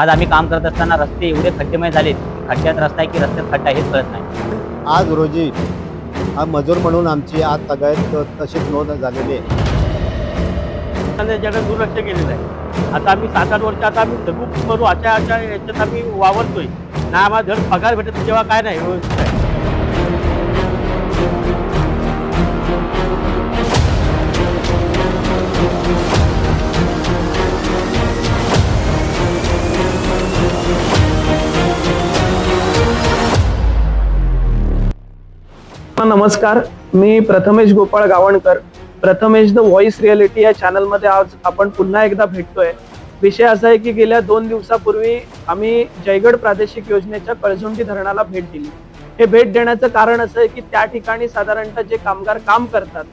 आज आम्ही काम करत असताना रस्ते एवढे खड्डेमय झालेत खड्ड्यात रस्ता आहे की रस्त्यात खड्डा हेच कळत नाही. आज रोजी हा मजूर म्हणून आमची आज सगळ्यात तशीच नोंद झालेली आहे. जगात दुर्लक्ष केलेलं आहे. आता आम्ही सात आठ वर्ष आता आम्ही जगू करू अशा अशा याच्यात आम्ही वावरतोय. ना आम्हाला धड पगार भेटत तेव्हा काय नाही व्यवस्थित आहे. नमस्कार मी Prathamesh Gopal Gavankar. Prathamesh the voice reality या चॅनलमध्ये आज आपण पुन्हा एकदा भेटतोय. विषय असा आहे की गेल्या दोन दिवसापूर्वी आम्ही जयगड प्रादेशिक योजनेच्या कळझुंडी धरणाला भेट दिली. हे भेट देण्याचं कारण असं आहे की त्या ठिकाणी साधारणतः जे कामगार काम करतात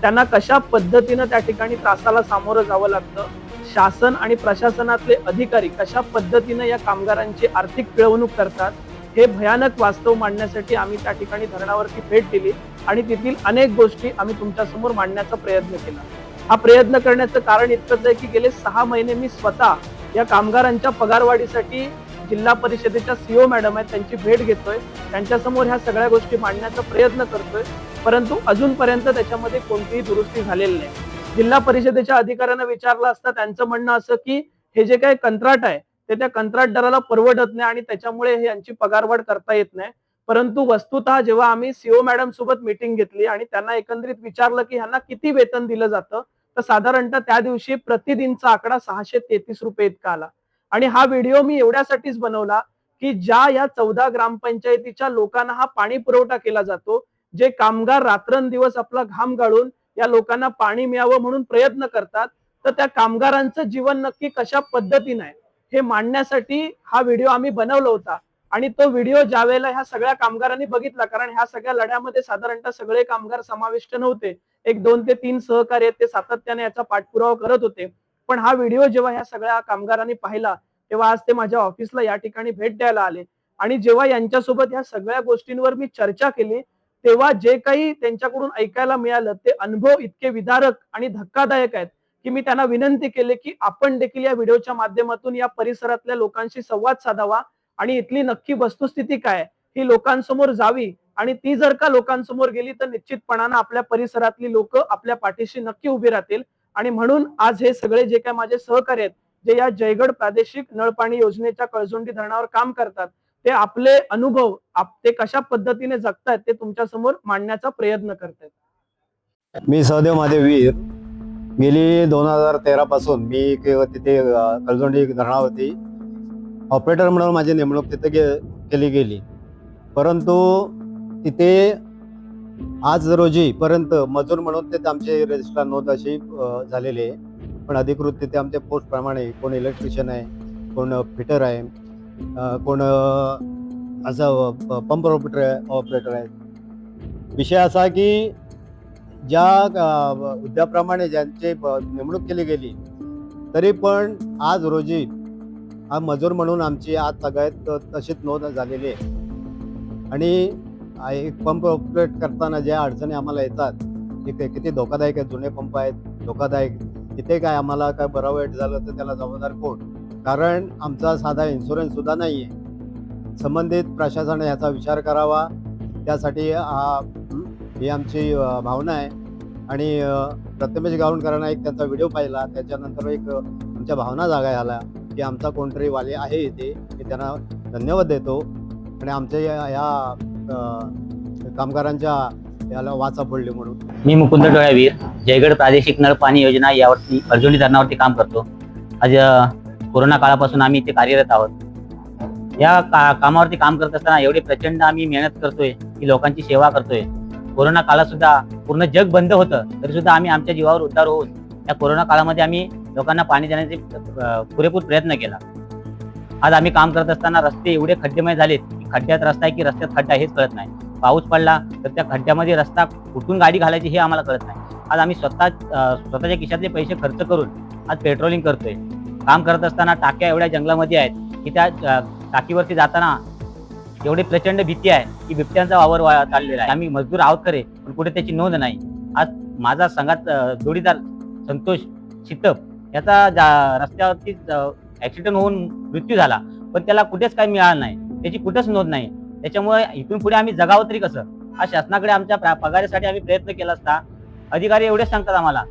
त्यांना कशा पद्धतीनं त्या ठिकाणी त्रासाला सामोरं जावं लागतं शासन आणि प्रशासनातले अधिकारी कशा पद्धतीनं या कामगारांची आर्थिक पिळवणूक करतात हे भयानक वास्तव मांडण्यासाठी आम्ही त्या ठिकाणी धरणावरती भेट दिली आणि तेथील अनेक गोष्टी आम्ही तुमच्यासमोर मांडण्याचा प्रयत्न केला. हा प्रयत्न करण्याचं कारण इतकंच आहे की गेले सहा महिने मी स्वतः या कामगारांच्या पगारवाढीसाठी जिल्हा परिषदेच्या सीओ मॅडम आहेत त्यांची भेट घेतोय त्यांच्यासमोर ह्या सगळ्या गोष्टी मांडण्याचा प्रयत्न करतोय परंतु अजूनपर्यंत त्याच्यामध्ये कोणतीही दुरुस्ती झालेली नाही. जिल्हा परिषदेच्या अधिकाऱ्यांना विचारलं असता त्यांचं म्हणणं असं की हे जे काही कंत्राट आहे ते त्या कंत्राटदाराला परवडत नाही आणि त्याच्यामुळे हे यांची पगारवाढ करता येत नाही. परंतु वस्तुतः जेव्हा आम्ही सीओ मॅडम सोबत मीटिंग घेतली आणि त्यांना एकंदरीत विचारलं की ह्यांना किती वेतन दिलं जातं तर साधारणतः त्या दिवशी प्रतिदिनचा आकडा सहाशे तेहतीस रुपये इतका आला. आणि हा व्हिडिओ मी एवढ्यासाठीच बनवला की ज्या या चौदा ग्रामपंचायतीच्या लोकांना हा पाणी पुरवठा केला जातो जे कामगार रात्रंदिवस आपला घाम गाळून या लोकांना पाणी मिळावं म्हणून प्रयत्न करतात तर त्या कामगारांचं जीवन नक्की कशा पद्धतीनं आहे? हे मांडण्यासाठी हा व्हिडिओ आम्ही बनवला होता. आणि तो व्हिडिओ ज्या वेळेला ह्या सगळ्या कामगारांनी बघितला कारण ह्या सगळ्या लढ्यामध्ये साधारणतः सगळे कामगार समाविष्ट नव्हते. एक दोन ते तीन सहकार्य आहेत ते सातत्याने याचा पाठपुरावा करत होते. पण हा व्हिडिओ जेव्हा ह्या सगळ्या कामगारांनी पाहिला तेव्हा आज ते माझ्या ऑफिसला या ठिकाणी भेट द्यायला आले. आणि जेव्हा यांच्यासोबत ह्या सगळ्या गोष्टींवर मी चर्चा केली तेव्हा जे काही त्यांच्याकडून ऐकायला मिळालं ते अनुभव इतके विदारक आणि धक्कादायक आहेत. की मी त्यांना विनंती केली की आपण देखील या व्हिडिओच्या माध्यमातून या परिसरातल्या लोकांशी संवाद साधावा. आणि इथली नक्की वस्तुस्थिती काय ही लोकांसमोर जावी. आणि ती जर का लोकांसमोर गेली तर निश्चितपणानं आपल्या परिसरातली लोक आपल्या पाठीशी नक्की उभी राहतील. आणि म्हणून आज हे सगळे जे काय माझे सहकार्य आहेत जे या जयगड प्रादेशिक नळपाणी योजनेच्या कळझुंडी धरणावर काम करतात ते आपले अनुभव आप- ते कशा पद्धतीने जगतायत ते तुमच्यासमोर मांडण्याचा प्रयत्न करतायत. मी सहदेव महादेव वीर. गेली दोन हजार तेरा पासून मी तिथे अ, कलजोंडी धरणावरती ऑपरेटर म्हणून माझी नेमणूक तिथे गे- केली गेली. परंतु तिथे आज रोजी पर्यंत मजूर म्हणून तिथे आमचे रजिस्टर नोंद अशी झालेली आहे. पण अधिकृत तिथे आमच्या पोस्ट प्रमाणे कोण इलेक्ट्रिशियन आहे कोण फिटर आहे कोण असं पंप ऑपरेटर आहे ऑपरेटर आहे. विषय असा की ज्या अ, ज्यांचे ज्यांची नेमणूक केली गेली तरी पण आज रोजी हा मजूर म्हणून आमची आज सगळ्यात तशीच नोंद झालेली आहे. आणि एक पंप ऑपरेट करताना ज्या अडचणी आम्हाला येतात की किती धोकादायक आहेत जुने पंप आहेत धोकादायक. तिथे काय आम्हाला काय बरं वाईट झालं तर त्याला जबाबदार कोण? कारण आमचा साधा इन्शुरन्स सुद्धा नाही आहे संबंधित प्रशासनाने याचा विचार करावा. त्यासाठी हा ही आमची भावना आहे. आणि प्रथमेश गावणकरांना एक त्यांचा व्हिडिओ पाहिला. त्याच्यानंतर एक आमच्या भावना जागा झाल्या की आमचा कोणतरी वाले आहे इथे. मी त्यांना धन्यवाद देतो. आणि आमच्या या कामगारांच्या याला वाचा फोडली म्हणून. मी मुकुंद डोळ्यावीर जयगड प्रादेशिक नळ पाणी योजना यावरती अर्जुनी धरणावरती काम करतो. आज कोरोना काळापासून आम्ही इथे कार्यरत आहोत. या का कामावरती काम करत असताना एवढी प्रचंड आम्ही मेहनत करतोय की लोकांची सेवा करतोय. कोरोना काळात सुद्धा पूर्ण जग बंद होतं तरी सुद्धा आम्ही आमच्या जीवावर उद्धार होऊन या कोरोना काळामध्ये आम्ही लोकांना पाणी देण्याचे पुरेपूर प्रयत्न केला. आज आम्ही काम करत असताना रस्ते एवढे खड्डेमय झालेत की खड्ड्यात रस्ता आहे की रस्त्यात खड्डा हेच कळत नाही. पाऊस पडला तर त्या खड्ड्यामध्ये रस्ता कुठून गाडी घालायची हे आम्हाला कळत नाही. आज आम्ही स्वतः स्वतःच्या खिशातले पैसे खर्च करून आज पेट्रोलिंग करतोय. काम करत असताना टाक्या एवढ्या जंगलामध्ये आहेत की त्या टाकीवरती जाताना एवढी प्रचंड भीती आहे की बिबट्यांचा वावर वा- चाललेला आहे. आम्ही मजदूर आहोत खरे पण कुठे त्याची नोंद नाही. आज माझा संघात जोडीदार संतोष शितप याचा जा- रस्त्यावरती ऍक्सिडेंट होऊन मृत्यू झाला. पण त्याला कुठेच काही मिळालं नाही. त्याची कुठेच नोंद नाही. त्याच्यामुळे इथून पुढे आम्ही जगावं तरी कसं? हा शासनाकडे आमच्या पगारीसाठी पगारासाठी आम्ही प्रयत्न केला असता. अधिकारी एवढेच सांगतात आम्हाला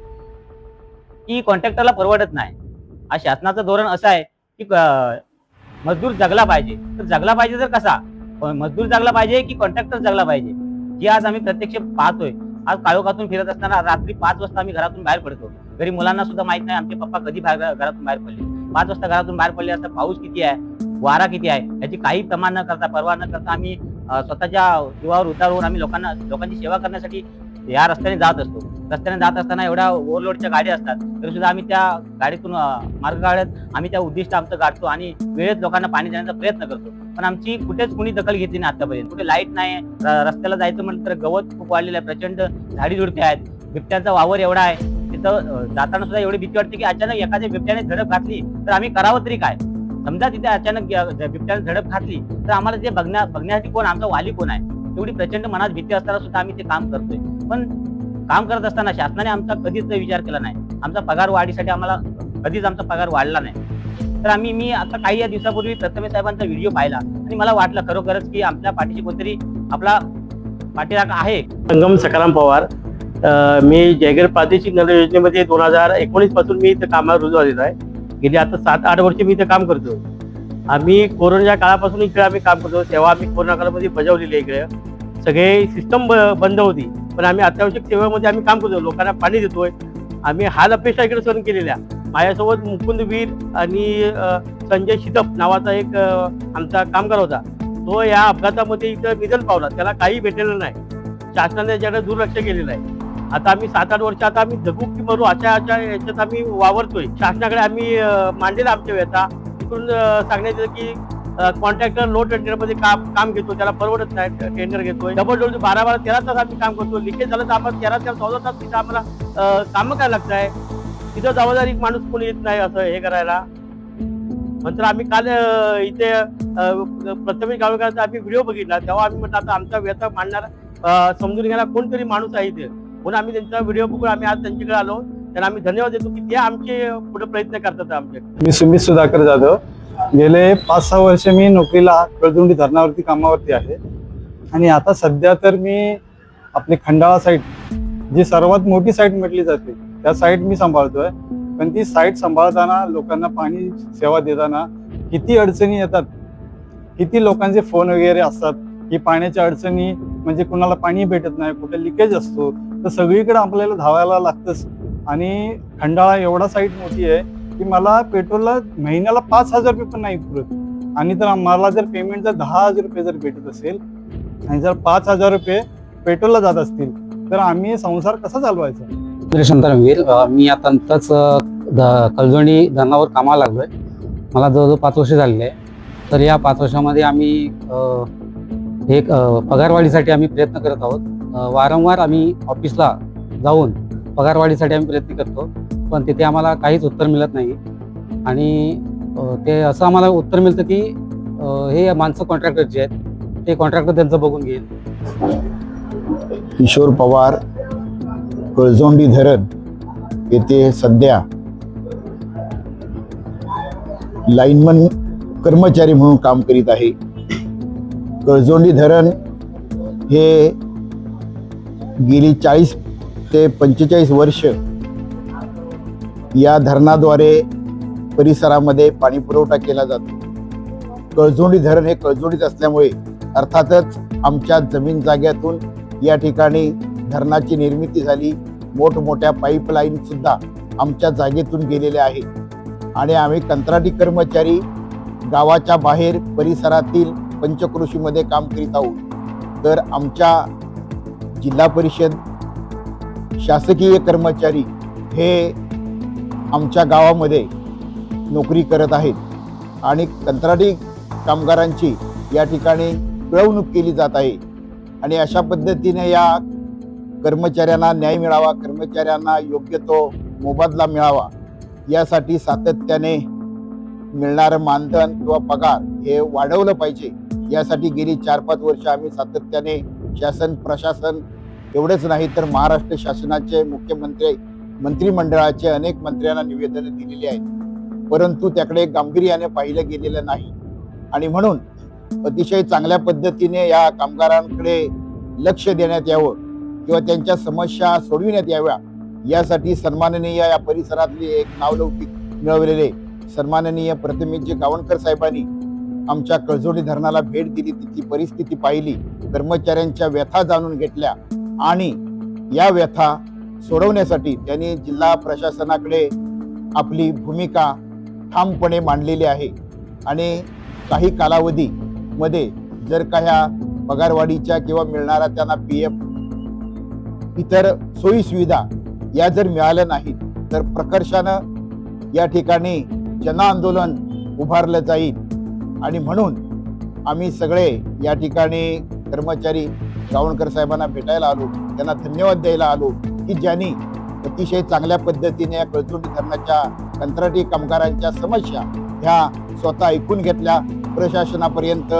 की कॉन्ट्रॅक्टरला परवडत नाही. हा शासनाचं धोरण असं आहे की मजदूर जगला पाहिजे. तर जगला पाहिजे तर कसा? मजदूर जगला पाहिजे की कॉन्ट्रॅक्टर जगला पाहिजे? जे आज आम्ही प्रत्यक्ष पाहतोय. आज काळोखातून फिरत असताना रात्री पाच वाजता आम्ही घरातून बाहेर पडतो. घरी मुलांना सुद्धा माहीत नाही आमचे पप्पा कधी बाहेर घरातून बाहेर पडले. पाच वाजता घरातून बाहेर पडले असता पाऊस किती आहे? वारा किती आहे? याची काही प्रमाण न करता परवा न करता आम्ही स्वतःच्या जीवावर उतारून आम्ही लोकांना लोकांची सेवा करण्यासाठी या रस्त्याने जात असतो. रस्त्याने जात असताना एवढ्या ओव्हरलोडच्या गाड्या असतात. तरी सुद्धा आम्ही त्या गाडीतून मार्ग काढत आम्ही त्या उद्दिष्ट आमचं गाठतो आणि वेळेत लोकांना पाणी देण्याचा प्रयत्न करतो. पण आमची कुठेच कुणी दखल घेतली नाही आतापर्यंत. कुठे लाइट नाही रस्त्याला जायचं म्हटलं तर गवत खूप वाढलेलं आहे. प्रचंड झाडी झुडपे आहेत. बिबट्यांचा वावर एवढा आहे. तिथं जाताना सुद्धा एवढी भीती वाटते की अचानक एखाद्या बिबट्याने झडप घातली तर आम्ही करावं तरी काय? समजा तिथे अचानक बिबट्याने झडप घातली तर आम्हाला ते बघण्या बघण्यासाठी कोण? आमचा वाली कोण आहे? एवढी प्रचंड मनात भीती असताना सुद्धा आम्ही ते काम करतोय. पण काम करत असताना शासनाने आमचा कधीच विचार केला नाही. आमचा पगार वाढीसाठी आम्हाला कधीच आमचा पगार वाढला नाही. तर आम्ही मी आता काही या दिवसापूर्वी प्रथमे साहेबांचा व्हिडिओ पाहिला आणि मला वाटलं खरोखरच की आपल्या पाठीशी कोणतरी आपला पाठीराख आहे. संगम सकाराम पवार मी जयगड प्रादेशिक नगर योजनेमध्ये दोन हजार एकोणीसपासून मी इथं कामाला रुजू आलेलो आहे. गेली आता सात आठ वर्ष मी इथं काम करतो. आम्ही कोरोनाच्या काळापासून इकडे आम्ही काम करतो तेव्हा आम्ही कोरोना काळामध्ये बजावलेली इकडे. सगळे सिस्टम बंद होती. पण आम्ही अत्यावश्यक सेवेमध्ये आम्ही काम करतो लोकांना पाणी देतोय. आम्ही हाल अपेक्षा इकडे सहन केलेल्या. माझ्यासोबत मुकुंद वीर आणि संजय शिदप नावाचा एक आमचा कामगार होता. तो या अपघातामध्ये इथं निधन पावला. त्याला काही भेटलेलं नाही. शासनाने याच्याकडे दुर्लक्ष केलेलं आहे. आता आम्ही सात आठ वर्ष आता आम्ही जगू की मरू अशा अशा याच्यात आम्ही वावरतोय. शासनाकडे आम्ही अं, मांडलेला आमच्या व्यथा तिकडून सांगण्यात की कॉन्ट्रॅक्टर लो टेंडरमध्ये काम काम घेतो. त्याला परवडत नाही. टेंडर घेतोय. डबल डबल बारा बारा तेरा तास आम्ही काम करतो. लिकेज झालं तर आपण तेरा तेरा चौदा तास तिथं आम्हाला कामं काय लागत आहे तिथं जबाबदारी माणूस कोणी येत नाही असं हे करायला. नंतर आम्ही काल इथे प्रथमेश गावकरांचा आम्ही व्हिडिओ बघितला. तेव्हा आम्ही म्हटलं आता आमचा व्यथा मांडणार समजून घ्यायला कोणतरी माणूस आहे इथे. म्हणून आम्ही त्यांचा व्हिडिओ बघून आम्ही आज त्यांच्याकडे आलो. त्यांना आम्ही धन्यवाद देतो की ते आमचे पुढे प्रयत्न करतात आमचे. मी सुमित सुधाकर जाधव. गेले पाच सहा वर्ष मी नोकरीला कळदुंडी धरणावरती कामावरती आहे. आणि आता सध्या तर मी आपली खंडाळा साईट जी सर्वात मोठी साईट म्हटली जाते त्या साईट मी सांभाळतोय. पण ती साईट सांभाळताना लोकांना पाणी सेवा देताना किती अडचणी येतात किती लोकांचे फोन वगैरे असतात की पाण्याच्या अडचणी म्हणजे कुणाला पाणी भेटत नाही कुठे लिकेज असतो तर सगळीकडे आपल्याला धावायला लागतंच. आणि खंडाळा एवढा साईट मोठी आहे की मला पेट्रोलला महिन्याला पाच हजार रुपये पण नाही पुरत. आणि तर मला जर पेमेंट जर दहा हजार रुपये जर भेटत असेल आणि जर पाच हजार रुपये पेट्रोलला जात असतील तर आम्ही संसार कसा चालवायचा? सुरेश वीर मी आता नुकताच कलजणी ध- धरणावर कामाला लागलोय. मला जवळजवळ पाच वर्ष झालेले आहे. तर या पाच वर्षामध्ये आम्ही एक पगारवाढीसाठी आम्ही प्रयत्न करत आहोत. वारंवार आम्ही ऑफिसला जाऊन पगारवाढीसाठी आम्ही प्रयत्न करतो. पण तिथे आम्हाला काहीच उत्तर मिळत नाही. आणि ते असं आम्हाला उत्तर मिळतं की हे माणसं कॉन्ट्रॅक्टरचे आहेत ते कॉन्ट्रॅक्टर त्यांचं बघून घेईल. किशोर पवार कळजोंडी धरण येथे सध्या लाईनमन कर्मचारी म्हणून काम करीत आहे. कळजोंडी धरण हे गेली चाळीस ते पंचेचाळीस वर्ष या धरणाद्वारे परिसरामध्ये पाणीपुरवठा केला जातो. कळजोंडी धरण हे कळजोडीत असल्यामुळे अर्थातच आमच्या जमीन जाग्यातून या ठिकाणी धरणाची निर्मिती झाली. मोठमोठ्या पाईपलाईनसुद्धा आमच्या जागेतून गेलेल्या आहेत. आणि आम्ही कंत्राटी कर्मचारी गावाच्या बाहेर परिसरातील पंचकृषीमध्ये काम करीत आहोत. तर आमच्या जिल्हा परिषद शासकीय कर्मचारी हे आमच्या गावामध्ये नोकरी करत आहेत. आणि कंत्राटी कामगारांची या ठिकाणी पिळवणूक केली जात आहे. आणि अशा पद्धतीने या कर्मचाऱ्यांना न्याय मिळावा कर्मचाऱ्यांना योग्य तो मोबदला मिळावा यासाठी सातत्याने मिळणारं मानधन किंवा पगार हे वाढवलं पाहिजे. यासाठी गेली चार पाच वर्ष आम्ही सातत्याने शासन प्रशासन एवढेच नाही तर महाराष्ट्र शासनाचे मुख्यमंत्री मंत्रिमंडळाचे अनेक मंत्र्यांना निवेदन दिलेली आहेत. परंतु त्याकडे गांभीर्याने पाहिलं गेलेलं नाही. आणि म्हणून अतिशय चांगल्या पद्धतीने या कामगारांकडे लक्ष देण्यात यावं. किंवा त्यांच्या समस्या सोडविण्यात याव्या यासाठी सन्माननीय या परिसरातले एक नावलौकिक मिळवलेले सन्माननीय प्रतिमेजी गावणकर साहेबांनी आमच्या कळजोडी धरणाला भेट दिली तिथली परिस्थिती पाहिली कर्मचाऱ्यांच्या व्यथा जाणून घेतल्या आणि या व्यथा सोडवण्यासाठी त्यांनी जिल्हा प्रशासनाकडे आपली भूमिका ठामपणे मांडलेली आहे. आणि काही कालावधीमध्ये जर का ह्या पगारवाढीच्या किंवा मिळणारा त्यांना पी एफ इतर सोयीसुविधा या जर मिळाल्या नाहीत तर प्रकर्षानं या ठिकाणी जनआंदोलन उभारलं जाईल. आणि म्हणून आम्ही सगळे या ठिकाणी कर्मचारी गावणकर साहेबांना भेटायला आलो त्यांना धन्यवाद द्यायला आलो की ज्यांनी अतिशय चांगल्या पद्धतीने या कळचुंडी धरणाच्या कंत्राटी कामगारांच्या समस्या ह्या स्वतः ऐकून घेतल्या प्रशासनापर्यंत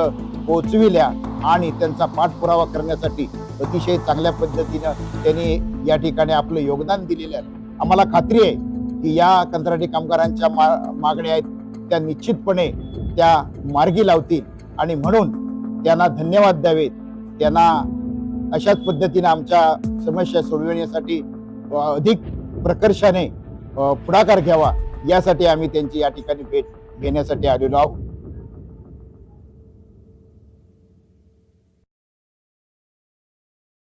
पोचविल्या आणि त्यांचा पाठपुरावा करण्यासाठी अतिशय चांगल्या पद्धतीनं त्यांनी या ठिकाणी आपलं योगदान दिलेलं आहे. आम्हाला खात्री आहे की या कंत्राटी कामगारांच्या मा मागण्या आहेत त्या निश्चितपणे त्या मार्गी लावतील. आणि म्हणून त्यांना धन्यवाद द्यावेत. त्यांना अशाच पद्धतीने आमच्या समस्या सोडविण्यासाठी अधिक प्रकर्षाने पुढाकार घ्यावा यासाठी आम्ही त्यांची या ठिकाणी भेट घेण्यासाठी आलेलो आहोत.